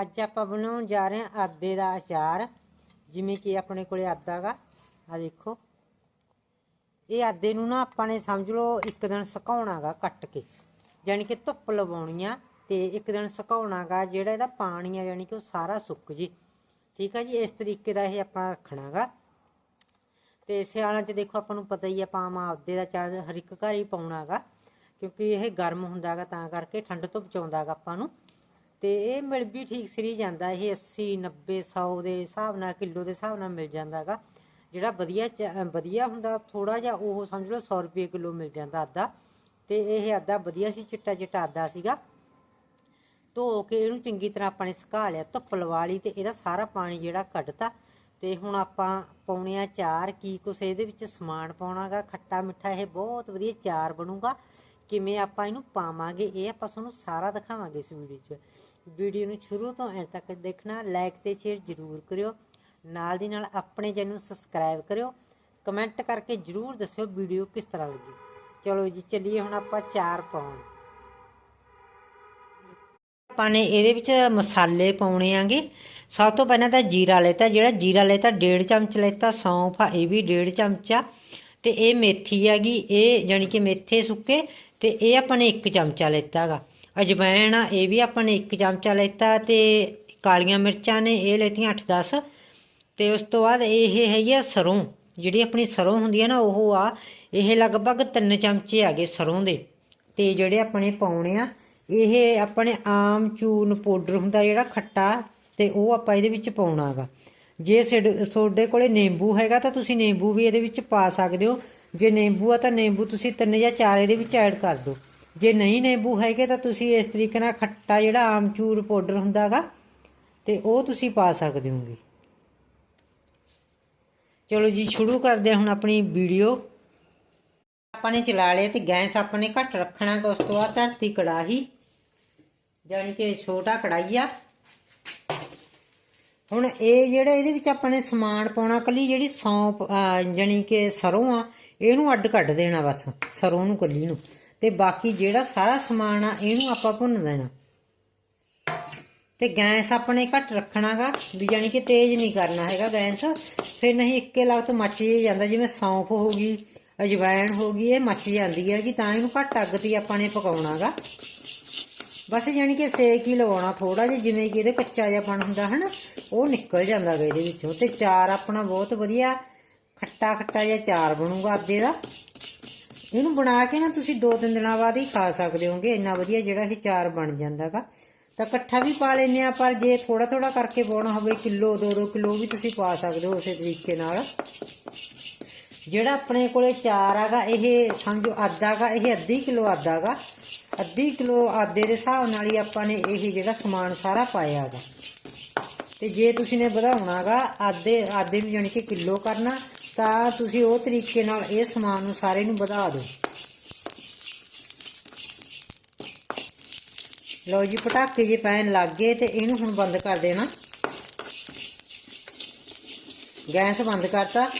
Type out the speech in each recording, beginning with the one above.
ਅੱਜ ਆਪਾਂ ਬਣਾਉਣ ਜਾ ਰਹੇ ਹਾਂ ਆਦੇ ਦਾ ਅਚਾਰ, ਜਿਵੇਂ ਕਿ ਆਪਣੇ ਕੋਲੇ ਆਦਾ ਗਾ। ਆ ਦੇਖੋ। ਇਹ ਆਦੇ ਨੂੰ ਨਾ ਆਪਾਂ ਨੇ ਸਮਝ ਲਓ ਇੱਕ ਦਿਨ ਸੁਕਾਉਣਾਗਾ ਕੱਟ ਕੇ। ਯਾਨੀ ਕਿ ਧੁੱਪ ਲਵਾਉਣੀ ਆ ਤੇ ਇੱਕ ਦਿਨ ਸੁਕਾਉਣਾਗਾ ਜਿਹੜਾ ਇਹਦਾ ਪਾਣੀ ਆ ਯਾਨੀ ਕਿ ਉਹ ਸਾਰਾ ਸੁੱਕ ਜੇ। ਠੀਕ ਆ ਜੀ? ਇਸ ਤਰੀਕੇ ਦਾ ਇਹ ਆਪਾਂ ਰੱਖਣਾਗਾ ਤੇ ਸਿਆਲਾਂ 'ਚ ਦੇਖੋ, ਆਪਾਂ ਨੂੰ ਪਤਾ ਹੀ ਆ ਪਾਵਾਂ ਆਪਦੇ ਦਾ ਚਾਰ ਹਰ ਇੱਕ ਘਰ ਹੀ ਪਾਉਣਾਗਾ ਕਿਉਂਕਿ ਇਹ ਗਰਮ ਹੁੰਦਾਗਾ ਤਾਂ ਕਰਕੇ ਠੰਡ ਤੋਂ ਬਚਾਉਂਦਾਗਾ ਆਪਾਂ ਨੂੰ। ਤੇ ਇਹ ਮਿਲ ਵੀ ਠੀਕ ਸਰੀ ਜਾਂਦਾ, ਇਹ 80 90 100 ਦੇ ਹਿਸਾਬ ਨਾਲ, ਕਿਲੋ ਦੇ ਹਿਸਾਬ ਨਾਲ ਮਿਲ ਜਾਂਦਾਗਾ ਜਿਹੜਾ ਵਧੀਆ ਚ- ਵਧੀਆ ਹੁੰਦਾ ਥੋੜਾ ਜਿਹਾ ਉਹ ਸਮਝ ਲਓ 100 ਰੁਪਏ ਕਿਲੋ ਮਿਲ ਜਾਂਦਾ ਆਦਾ ਤੇ ਇਹ ਆਦਾ ਵਧੀਆ ਸੀ, ਚਿੱਟਾ ਚਿੱਟਾ ਆਦਾ ਸੀਗਾ। ਧੋ ਕੇ ਇਹਨੂੰ ਚੰਗੀ ਤਰ੍ਹਾਂ ਆਪਾਂ ਨੇ ਸੁਕਾ ਲਿਆ, ਧੁੱਪ ਲਵਾ ਲਈ ਤੇ ਇਹਦਾ ਸਾਰਾ ਪਾਣੀ ਜਿਹੜਾ ਕੱਢਤਾ। ਤੇ ਹੁਣ ਆਪਾਂ ਪਾਉਣੇ ਆ ਚਾਰ, ਕੀ ਕੁਛ ਇਹਦੇ ਵਿੱਚ ਸਮਾਨ ਪਾਉਣਾਗਾ ਖੱਟਾ ਮਿੱਠਾ, ਇਹ ਬਹੁਤ ਵਧੀਆ ਚਾਰ ਬਣੂਗਾ। ਕਿਵੇਂ ਆਪਾਂ ਇਹਨੂੰ ਪਾਵਾਂਗੇ, ਇਹ ਆਪਾਂ ਤੁਹਾਨੂੰ ਸਾਰਾ ਦਿਖਾਵਾਂਗੇ ਇਸ ਵੀਡੀਓ 'ਚ। ਵੀਡੀਓ ਨੂੰ ਸ਼ੁਰੂ ਤੋਂ ਐਂਡ ਤੱਕ ਦੇਖਣਾ ਲਾਈਕ ਤੇ ਸ਼ੇਅਰ ਜ਼ਰੂਰ ਕਰਿਓ। ਨਾਲ ਦੀ ਨਾਲ ਆਪਣੇ ਚੈਨਲ ਸਬਸਕ੍ਰਾਈਬ ਕਰਿਓ। ਕਮੈਂਟ ਕਰਕੇ ਜ਼ਰੂਰ ਦੱਸਿਓ ਵੀਡੀਓ ਕਿਸ ਤਰ੍ਹਾਂ ਲੱਗੀ। ਚਲੋ ਜੀ, ਚੱਲੀਏ ਹੁਣ ਆਪਾਂ ਚਾਰ ਪਾਉਣ। ਆਪਾਂ ਨੇ ਇਹਦੇ ਵਿੱਚ ਮਸਾਲੇ ਪਾਉਣੇ ਆਂਗੇ। ਸਭ ਤੋਂ ਪਹਿਲਾਂ ਤਾਂ ਜੀਰਾ ਲੈਤਾ, ਜਿਹੜਾ ਜੀਰਾ ਲੈਤਾ ਡੇਢ ਚਮਚ ਲੈਤਾ, ਸੌਂਫ ਆ, ਇਹ ਵੀ ਡੇਢ ਚਮਚਾ ਤੇ ਇਹ ਮੇਥੀ ਹੈਗੀ, ਇਹ ਜਾਨੀ ਕਿ ਮੇਥੇ ਸੁੱਕੇ ਤੇ ਇਹ ਆਪਾਂ ਨੇ 1 ਚਮਚਾ ਲੈਤਾਗਾ ਅਜਵਾਇਣ ਆ, ਇਹ ਵੀ ਆਪਾਂ ਨੇ 1 ਚਮਚਾ ਲੈਤਾ ਤੇ ਕਾਲੀਆਂ ਮਿਰਚਾਂ ਨੇ, ਇਹ ਲੈਤੀਆਂ 8-10 ਤੇ ਉਸ ਤੋਂ ਬਾਅਦ ਇਹ ਹੈਗੀ ਆ ਸਰੋਂ, ਜਿਹੜੀ ਆਪਣੀ ਸਰੋਂ ਹੁੰਦੀ ਹੈ ਨਾ, ਉਹ ਆ, ਇਹ ਲਗਭਗ 3 ਚਮਚੇ ਆਗੇ ਸਰੋਂ ਦੇ। ਤੇ ਜਿਹੜੇ ਆਪਣੇ ਪਾਉਣੇ ਆ, ਇਹ ਆਪਣੇ ਆਮ ਚੂਰਨ ਪਾਊਡਰ ਹੁੰਦਾ ਜਿਹੜਾ ਖੱਟਾ, ਤੇ ਉਹ ਆਪਾਂ ਇਹਦੇ ਵਿੱਚ ਪਾਉਣਾਗਾ ਜੇ ਸਿਡ- ਤੁਹਾਡੇ ਕੋਲੇ ਨਿੰਬੂ ਹੈਗਾ ਤਾਂ ਤੁਸੀਂ ਨਿੰਬੂ ਵੀ ਇਹਦੇ ਵਿੱਚ ਪਾ ਸਕਦੇ ਹੋ। ਜੇ ਨਿੰਬੂ ਆ ਤਾਂ ਨਿੰਬੂ ਤੁਸੀਂ ਤਿੰਨ ਜਾਂ ਚਾਰ ਇਹਦੇ ਵਿੱਚ ਐਡ ਕਰ ਦਿਓ। ਜੇ ਨਹੀਂ ਨਿੰਬੂ ਹੈਗੇ ਤਾਂ ਤੁਸੀਂ ਇਸ ਤਰੀਕੇ ਨਾਲ ਖੱਟਾ ਜਿਹੜਾ ਆਮ ਚੂਰ ਪਾਊਡਰ ਹੁੰਦਾਗਾ ਤੇ ਉਹ ਤੁਸੀਂ ਪਾ ਸਕਦੇ ਹੋਗੇ। ਚਲੋ ਜੀ, ਸ਼ੁਰੂ ਕਰਦੇ ਹਾਂ ਹੁਣ ਆਪਣੀ ਵੀਡੀਓ। ਆਪਾਂ ਨੇ ਚਲਾ ਲਿਆ ਤੇ ਗੈਸ ਆਪਾਂ ਨੇ ਘੱਟ ਰੱਖਣਾ ਤੇ ਉਸ ਤੋਂ ਬਾਅਦ ਧਰਤੀ ਕੜਾਹੀ ਜਾਨੀ ਕਿ ਛੋਟਾ ਕੜਾਈ ਹੁਣ ਇਹ ਜਿਹੜਾ ਇਹਦੇ ਵਿੱਚ ਆਪਾਂ ਨੇ ਸਮਾਨ ਪਾਉਣਾ, ਕੱਲੀ ਜਿਹੜੀ ਸੌਂਪ ਜਾਨੀ ਕਿ ਸਰੋਂ ਆ, ਇਹਨੂੰ ਅੱਡ ਕੱਢ ਦੇਣਾ ਬਸ, ਸਰੋਂ ਨੂੰ, ਕੱਲੀ ਨੂੰ। ਤੇ ਬਾਕੀ ਜਿਹੜਾ ਸਾਰਾ ਸਮਾਨ ਆ, ਇਹਨੂੰ ਆਪਾਂ ਭੁੰਨ ਦੇਣਾ। ਤੇ ਗੈਸ ਆਪਣੇ ਘੱਟ ਰੱਖਣਾਗਾ, ਵੀ ਜਾਨੀ ਕਿ ਤੇਜ਼ ਨਹੀਂ ਕਰਨਾ ਹੈਗਾ ਗੈਸ। ਫਿਰ ਨਹੀਂ ਇੱਕੇ ਲਗਤ ਮੱਚ ਜੇ ਜਾਂਦਾ, ਜਿਵੇਂ ਸੌਂਫ ਹੋ ਗਈ ਅਜਵਾਇਣ ਹੋ ਗਈ, ਇਹ ਮੱਚ ਜਾਂਦੀ ਹੈ ਕਿ ਤਾਂ ਇਹਨੂੰ ਘੱਟ ਅੱਗ ਤੇ ਆਪਾਂ ਨੇ ਪਕਾਉਣਾਗਾ। ਬਸ ਜਾਨੀ ਕਿ ਸੇਕ ਹੀ ਲਵਾਉਣਾ ਥੋੜਾ ਜਿਹਾ, ਜਿਵੇਂ ਕਿ ਇਹਦੇ ਕੱਚਾ ਜਿਹਾ ਪਣ ਹੁੰਦਾ, ਹਨਾ, ਉਹ ਨਿਕਲ ਜਾਂਦਾ ਗਾ ਇਹਦੇ ਵਿੱਚੋਂ ਤੇ ਚਾਰ ਆਪਣਾ ਬਹੁਤ ਵਧੀਆ ਖੱਟਾ ਖੱਟਾ ਜਿਹਾ ਚਾਰ ਬਣੂਗਾ ਅੱਧੇ ਦਾ। ਇਹਨੂੰ ਬਣਾ ਕੇ ਨਾ ਤੁਸੀਂ ਦੋ ਤਿੰਨ ਦਿਨਾਂ ਬਾਅਦ ਹੀ ਖਾ ਸਕਦੇ ਹੋਗੇ, ਇੰਨਾ ਵਧੀਆ ਜਿਹੜਾ ਇਹ ਚਾਰ ਬਣ ਜਾਂਦਾਗਾ ਤਾਂ ਇਕੱਠਾ ਵੀ ਪਾ ਲੈਨੇ ਆ ਪਰ ਜੇ ਥੋੜਾ ਥੋੜਾ ਕਰਕੇ ਪਾਉਣਾ ਹੋਵੇ, ਕਿਲੋ, ਦੋ ਦੋ ਕਿਲੋ ਵੀ ਤੁਸੀਂ ਪਾ ਸਕਦੇ ਹੋ ਉਸੇ ਤਰੀਕੇ ਨਾਲ। ਜਿਹੜਾ ਆਪਣੇ ਕੋਲੇ ਚਾਰ ਆਗਾ ਇਹ ਸਮਝੋ ਆਦਾਗਾ ਇਹ ਅੱਧੀ ਕਿਲੋ ਆਦਾਗਾ ਅੱਧੀ ਕਿਲੋ ਆਦੇ ਦੇ ਹਿਸਾਬ ਨਾਲ ਹੀ ਆਪਾਂ ਨੇ ਇਹ ਜਿਹੜਾ ਸਮਾਨ ਸਾਰਾ ਪਾਇਆ ਹੈਗਾ ਤੇ ਜੇ ਤੁਸੀਂ ਨੇ ਵਧਾਉਣਾਗਾ ਆਦੇ ਆਦੇ ਨੂੰ ਜਾਨੀ ਕਿ ਕਿਲੋ ਕਰਨਾ, ਤਾਂ ਤੁਸੀਂ ਉਹ ਤਰੀਕੇ ਨਾਲ ਇਹ ਸਮਾਨ ਨੂੰ ਸਾਰੇ ਨੂੰ ਵਧਾ ਦਿਓ। ਲਓ ਜੀ, ਪਟਾਕੇ ਜੇ ਪੈਣ ਲੱਗ ਗਏ ਤੇ ਇਹਨੂੰ ਹੁਣ ਬੰਦ ਕਰ ਦੇਣਾ। ਗੈਸ ਬੰਦ ਕਰਤਾ।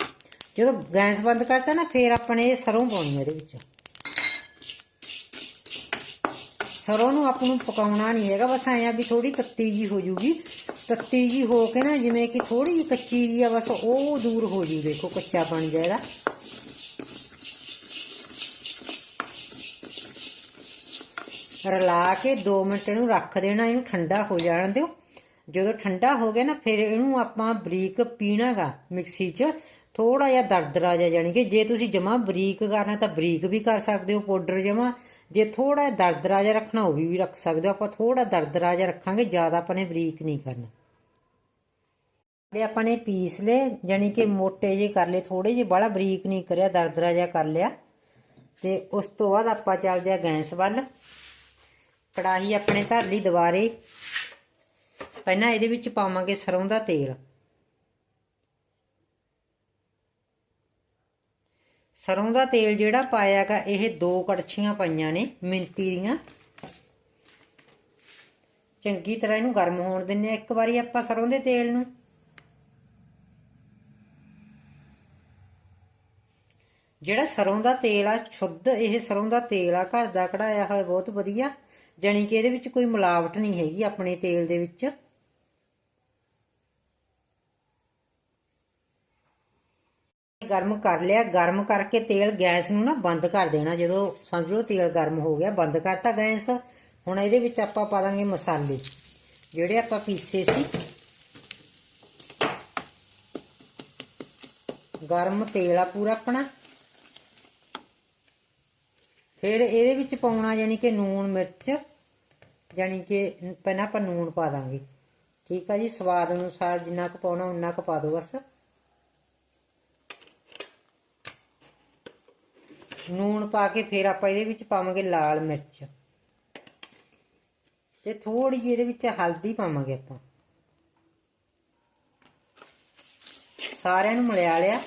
ਜਦੋਂ ਗੈਸ ਬੰਦ ਕਰਤਾ ਨਾ, ਫੇਰ ਆਪਾਂ ਨੇ ਇਹ ਸਰੋਂ ਪਾਉਣੀ ਇਹਦੇ ਵਿੱਚ। ਸਰੋਂ ਨੂੰ ਆਪ ਨੂੰ ਪਕਾਉਣਾ ਨਹੀਂ ਹੈਗਾ, ਬਸ ਐਂ ਆ ਵੀ ਥੋੜੀ ਤੱਤੀ ਜੀ ਹੋ ਜੂਗੀ। ਤੱਤੀ ਜੀ ਹੋ ਕੇ ਨਾ, ਜਿਵੇਂ ਕਿ ਥੋੜੀ ਜਿਹੀ ਕੱਚੀ ਜੀ ਆ, ਬਸ ਉਹ ਦੂਰ ਹੋ ਜੂ, ਦੇਖੋ ਕੱਚਾ ਬਣ ਜਾਏਗਾ। ਰਲਾ ਕੇ 2 ਮਿੰਟ ਇਹਨੂੰ ਰੱਖ ਦੇਣਾ, ਇਹਨੂੰ ਠੰਡਾ ਹੋ ਜਾਣ ਦਿਓ। ਜਦੋਂ ਠੰਡਾ ਹੋ ਗਿਆ ਨਾ, ਫਿਰ ਇਹਨੂੰ ਆਪਾਂ ਬਰੀਕ ਪੀਣਾਗਾ ਮਿਕਸੀ 'ਚ। ਥੋੜਾ ਜਿਹਾ ਦਰਦਰਾ ਜਿਹਾ ਜਾਨੀ ਕਿ ਜੇ ਤੁਸੀਂ ਜਮਾ ਬਰੀਕ ਕਰਨਾ ਤਾਂ ਬਰੀਕ ਵੀ ਕਰ ਸਕਦੇ ਹੋ, ਪਾਊਡਰ ਜਮਾ ਜੇ ਥੋੜਾ ਦਰਦਰਾ ਜਿਹਾ ਰੱਖਣਾ, ਉਹ ਵੀ ਰੱਖ ਸਕਦੇ ਹੋ ਆਪਾਂ ਥੋੜਾ ਦਰਦਰਾ ਜਿਹਾ ਰੱਖਾਂਗੇ, ਜ਼ਿਆਦਾ ਆਪਾਂ ਨੇ ਬਰੀਕ ਨਹੀਂ ਕਰਨਾ। ਇਹ ਆਪਾਂ ਨੇ ਪੀਸ ਲਏ ਜਾਨੀ ਕਿ ਮੋਟੇ ਜੇ ਕਰ ਲਏ ਥੋੜੇ ਜਿਹੇ ਬੜਾ ਬਰੀਕ ਨਹੀਂ ਕਰਿਆ ਦਰਦਰਾ ਜਿਹਾ ਕਰ ਲਿਆ। ਤੇ ਉਸ ਤੋਂ ਬਾਅਦ ਆਪਾਂ ਚੱਲਦੇ ਆ ਗੈਸ ਵੱਲ। ਕੜਾਹੀ ਆਪਣੇ ਧਰ ਲਈ ਦੁਬਾਰੇ। ਪਹਿਲਾਂ ਇਹਦੇ ਵਿੱਚ ਪਾਵਾਂਗੇ ਸਰੋਂ ਦਾ ਤੇਲ। ਸਰੋਂ ਦਾ ਤੇਲ ਜਿਹੜਾ ਪਾਇਆਗਾ ਇਹ ਦੋ ਕੜਛੀਆਂ ਪਾਈਆਂ ਨੇ ਮਿੰਤੀ ਦੀਆਂ। ਚੰਗੀ ਤਰ੍ਹਾਂ ਇਹਨੂੰ ਗਰਮ ਹੋਣ ਦਿੰਨੇ ਆ ਇੱਕ ਵਾਰੀ ਆਪਾਂ ਸਰੋਂ ਦੇ ਤੇਲ ਨੂੰ। ਜਿਹੜਾ ਸਰੋਂ ਦਾ ਤੇਲ ਆ, ਸ਼ੁੱਧ ਇਹ ਸਰੋਂ ਦਾ ਤੇਲ ਆ, ਘਰ ਦਾ ਕਢਾਇਆ ਹੋਇਆ, ਬਹੁਤ ਵਧੀਆ। ਜਾਣੀ ਕਿ ਇਹਦੇ ਵਿੱਚ ਕੋਈ ਮਿਲਾਵਟ ਨਹੀਂ ਹੈਗੀ ਆਪਣੇ ਤੇਲ ਦੇ ਵਿੱਚ। ਗਰਮ ਕਰ ਲਿਆ, ਗਰਮ ਕਰਕੇ ਤੇਲ ਗੈਸ ਨੂੰ ਨਾ ਬੰਦ ਕਰ ਦੇਣਾ। ਜਦੋਂ ਸਮਝ ਲਓ ਤੇਲ ਗਰਮ ਹੋ ਗਿਆ, ਬੰਦ ਕਰਤਾ ਗੈਸ। ਹੁਣ ਇਹਦੇ ਵਿੱਚ ਆਪਾਂ ਪਾ ਦਾਂਗੇ ਮਸਾਲੇ, ਜਿਹੜੇ ਆਪਾਂ ਪੀਸੇ ਸੀ। ਗਰਮ ਤੇਲ ਆ ਪੂਰਾ ਆਪਣਾ। ਫਿਰ ਇਹਦੇ ਵਿੱਚ ਪਾਉਣਾ ਯਾਨੀ ਕਿ ਨੂਣ ਮਿਰਚ ਯਾਨੀ ਕਿ ਪਹਿਲਾਂ ਆਪਾਂ ਨੂਣ ਪਾ ਦਾਂਗੇ। ਠੀਕ ਆ ਜੀ, ਸਵਾਦ ਅਨੁਸਾਰ ਜਿੰਨਾ ਕੁ ਪਾਉਣਾ ਉਨਾ ਕੁ ਪਾ ਦਿਓ ਬਸ। ਨੂਣ ਪਾ ਕੇ ਫਿਰ ਆਪਾਂ ਇਹਦੇ ਵਿੱਚ ਪਾਵਾਂਗੇ ਲਾਲ ਮਿਰਚ। ਤੇ ਥੋੜੀ ਜਿਹੀ ਇਹਦੇ ਵਿੱਚ ਹਲਦੀ ਪਾਵਾਂਗੇ ਆਪਾਂ। ਸਾਰਿਆਂ ਨੂੰ ਮਿਲਾ ਲਿਆ।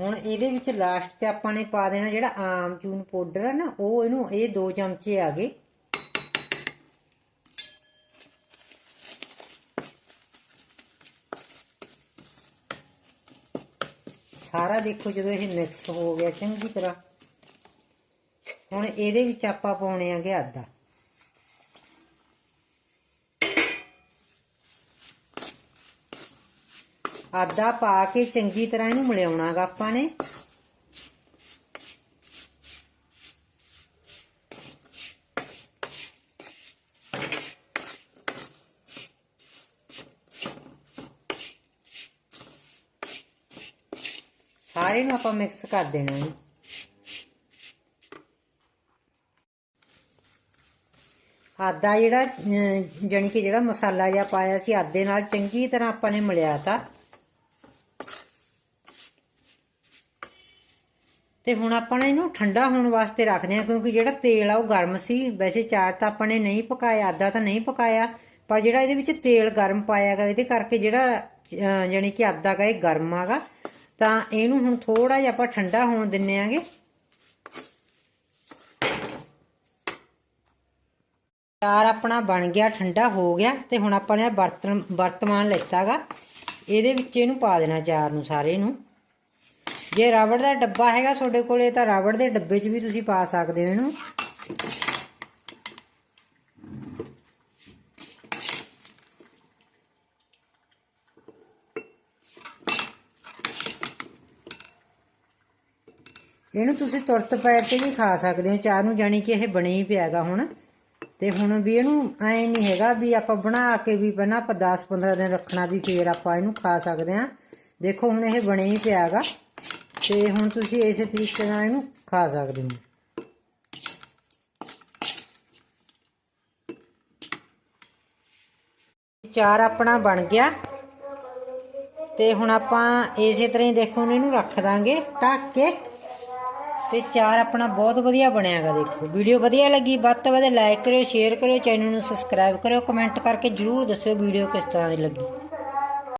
ਹੁਣ ਇਹਦੇ ਵਿੱਚ ਲਾਸਟ ਤੇ ਆਪਾਂ ਨੇ ਪਾ ਦੇਣਾ ਜਿਹੜਾ ਆਮ ਚੂਨ ਪਾਊਡਰ ਹੈ ਨਾ, ਉਹ ਇਹਨੂੰ, ਇਹ ਦੋ ਚਮਚੇ ਆ ਗਏ। ਸਾਰਾ ਦੇਖੋ ਜਦੋਂ ਇਹ ਮਿਕਸ ਹੋ ਗਿਆ ਚੰਗੀ ਤਰ੍ਹਾਂ। ਹੁਣ ਇਹਦੇ ਵਿੱਚ ਆਪਾਂ ਪਾਉਣੇ ਆਗੇ ਆਦਾ ਆਦਾ ਪਾ ਕੇ ਚੰਗੀ ਤਰ੍ਹਾਂ ਇਹਨੂੰ ਮਿਲਾਉਣਾਗਾ ਆਪਾਂ ਨੇ। ਸਾਰੇ ਨੂੰ ਆਪਾਂ ਮਿਕਸ ਕਰ ਦੇਣਾ ਹੈ ਆਦਾ ਜਿਹੜਾ ਅਹ, ਜਾਣੀ ਕਿ ਜਿਹੜਾ ਮਸਾਲਾ ਜਿਹਾ ਪਾਇਆ ਸੀ ਆਦੇ ਨਾਲ ਚੰਗੀ ਤਰ੍ਹਾਂ ਆਪਾਂ ਨੇ ਮਿਲਿਆ ਤਾ। ਤੇ ਹੁਣ ਆਪਾਂ ਨੇ ਇਹਨੂੰ ਠੰਡਾ ਹੋਣ ਵਾਸਤੇ ਰੱਖਦੇ ਹਾਂ ਕਿਉਂਕਿ ਜਿਹੜਾ ਤੇਲ ਆ ਉਹ ਗਰਮ ਸੀ। ਵੈਸੇ ਚਾਰ ਤਾਂ ਆਪਾਂ ਨੇ ਨਹੀਂ ਪਕਾਇਆ ਆਦਾ ਤਾਂ ਨਹੀਂ ਪਕਾਇਆ ਪਰ ਜਿਹੜਾ ਇਹਦੇ ਵਿੱਚ ਤੇਲ ਗਰਮ ਪਾਇਆ ਪਾਇਆਗਾ ਇਹਦੇ ਕਰਕੇ ਜਿਹੜਾ ਅਹ, ਜਾਣੀ ਕਿ ਆਦਾ ਗਾ ਇਹ ਗਰਮ ਆਗਾ ਤਾਂ ਇਹਨੂੰ ਹੁਣ ਥੋੜਾ ਜਿਹਾ ਆਪਾਂ ਠੰਡਾ ਹੋਣ ਦਿੰਨੇ ਆਂਗੇ। ਚਾਰ ਆਪਣਾ ਬਣ ਗਿਆ, ਠੰਡਾ ਹੋ ਗਿਆ ਤੇ ਹੁਣ ਆਪਾਂ ਨੇ ਬਰਤਨ, ਵਰਤਮਾਨ ਲੈਤਾਗਾ। ਇਹਦੇ ਵਿੱਚ ਇਹਨੂੰ ਪਾ ਦੇਣਾ ਚਾਰ ਨੂੰ ਸਾਰੇ ਨੂੰ। ਜੇ ਰਬੜ ਦਾ ਡੱਬਾ ਹੈਗਾ ਤੁਹਾਡੇ ਕੋਲੇ ਤਾਂ ਰਬੜ ਦੇ ਡੱਬੇ 'ਚ ਵੀ ਤੁਸੀਂ ਪਾ ਸਕਦੇ ਹੋ ਇਹਨੂੰ। ਇਹਨੂੰ ਤੁਸੀਂ ਤੁਰਤ ਪੈਰ ਤੇ ਵੀ ਖਾ ਸਕਦੇ ਹੋ। ਚਾਰ ਨੂੰ ਜਾਣੀ ਕਿ ਇਹ ਬਣੇ ਹੀ ਪਿਆਗਾ ਹੁਣ। ਤੇ ਹੁਣ ਵੀ ਇਹਨੂੰ ਐ ਨਹੀਂ ਹੈਗਾ ਵੀ ਆਪਾਂ ਬਣਾ ਕੇ ਵੀ ਪਹਿਲਾਂ ਆਪਾਂ 10 15 ਦਿਨ ਰੱਖਣਾ ਵੀ ਫੇਰ ਆਪਾਂ ਇਹਨੂੰ ਖਾ ਸਕਦੇ ਹਾਂ। ਦੇਖੋ ਹੁਣ ਇਹ ਬਣੇ ਹੀ ਪਿਆਗਾ ਤੇ ਹੁਣ ਤੁਸੀਂ ਇਸੇ ਤਰੀਕੇ ਨਾਲ ਇਹਨੂੰ ਖਾ ਸਕਦੇ ਹੋ। ਚਾਰ ਆਪਣਾ ਬਣ ਗਿਆ। ਤੇ ਹੁਣ ਆਪਾਂ ਇਸੇ ਤਰ੍ਹਾਂ ਹੀ ਦੇਖੋ ਇਹਨੂੰ ਰੱਖ ਦਾਂਗੇ। ਢੱਕ ਕੇ। ਤੇ ਚਾਰ ਆਪਣਾ ਬਹੁਤ ਵਧੀਆ ਬਣਿਆਗਾ ਦੇਖੋ। ਵੀਡੀਓ ਵਧੀਆ ਲੱਗੀ, ਵੱਧ ਤੋਂ ਵੱਧ ਲਾਈਕ ਕਰਿਓ ਸ਼ੇਅਰ ਕਰਿਓ ਚੈਨਲ ਨੂੰ ਸਬਸਕ੍ਰਾਈਬ ਕਰਿਓ ਕਮੈਂਟ ਕਰਕੇ ਜਰੂਰ ਦੱਸਿਓ ਵੀਡੀਓ ਕਿਸ ਤਰ੍ਹਾਂ ਦੀ ਲੱਗੀ।